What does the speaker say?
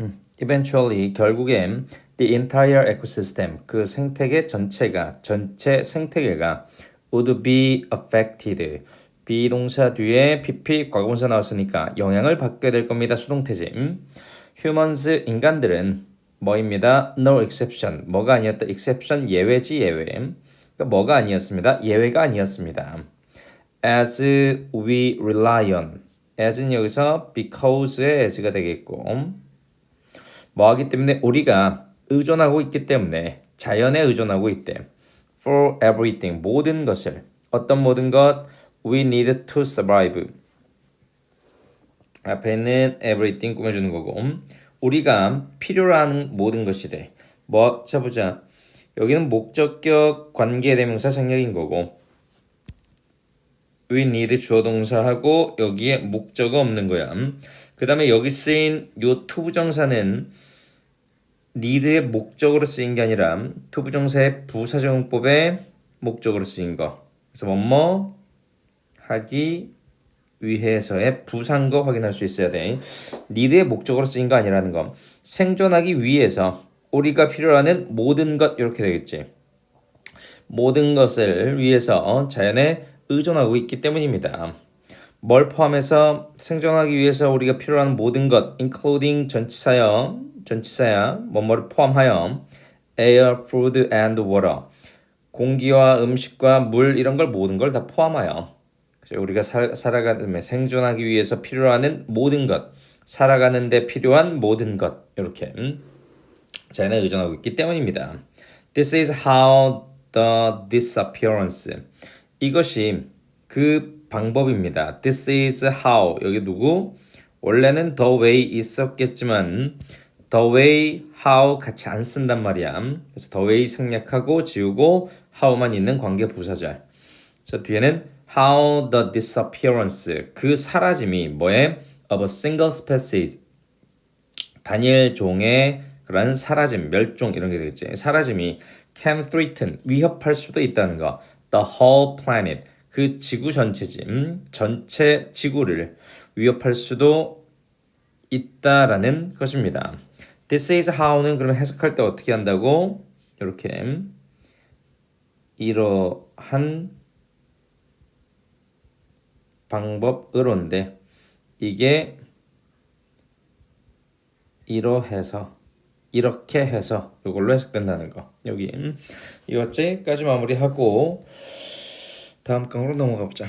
음, eventually 결국엔 the entire ecosystem 그 생태계 전체가 전체 생태계가 would be affected 비동사 뒤에 pp 과거분사 나왔으니까 영향을 받게 될 겁니다. 수동태지. humans 인간들은 뭐입니다. no exception 뭐가 아니었다. exception 예외지 예외. 그러니까 뭐가 아니었습니다. 예외가 아니었습니다. as we rely on as는 여기서 because의 as가 되겠고 뭐 하기 때문에 우리가 의존하고 있기 때문에 자연에 의존하고 있대. For everything 모든 것을 어떤 모든 것 we need to survive 앞에는 everything 꾸며주는 거고 우리가 필요로 하는 모든 것이 돼. 뭐 자보자 여기는 목적격 관계대명사 생략인 거고 we need 주어 동사하고 여기에 목적어 없는 거야. 그 다음에 여기 쓰인 요 투부정사는 need의 목적으로 쓰인 게 아니라 투부정사의 부사정법의 목적으로 쓰인 거. 그래서 뭐뭐 하기 위해서의 부산 거 확인할 수 있어야 돼. need의 목적으로 쓰인 거 아니라는 거. 생존하기 위해서 우리가 필요하는 모든 것 이렇게 되겠지. 모든 것을 위해서 자연에 의존하고 있기 때문입니다. 뭘 포함해서 생존하기 위해서 우리가 필요한 모든 것, including 전치사여, 전치사야, 뭐뭐를 포함하여 air, food and water, 공기와 음식과 물 이런 걸 모든 걸 다 포함하여 우리가 살, 살아가는 생존하기 위해서 필요한 모든 것, 살아가는데 필요한 모든 것 이렇게 음? 자연에 의존하고 있기 때문입니다. This is how the disappearance 이것이 그 방법입니다. This is how 여기 누구? 원래는 the way 있었겠지만 the way how 같이 안 쓴단 말이야. 그래서 the way 생략하고 지우고 how만 있는 관계 부사절. 저 뒤에는 how the disappearance 그 사라짐이 뭐에 of a single species 단일 종의 그런 사라짐, 멸종 이런 게 되겠지. 사라짐이 can threaten 위협할 수도 있다는 거. The whole planet 그 지구 전체지, 음, 전체 지구를 위협할 수도 있다라는 것입니다. This is how는 그러면 해석할 때 어떻게 한다고? 이렇게 이러한 방법으로인데 이게 이러해서 이렇게 해서 이걸로 해석된다는 거 여기 음, 이것까지 마무리하고 다음 강으로 넘어가 보자.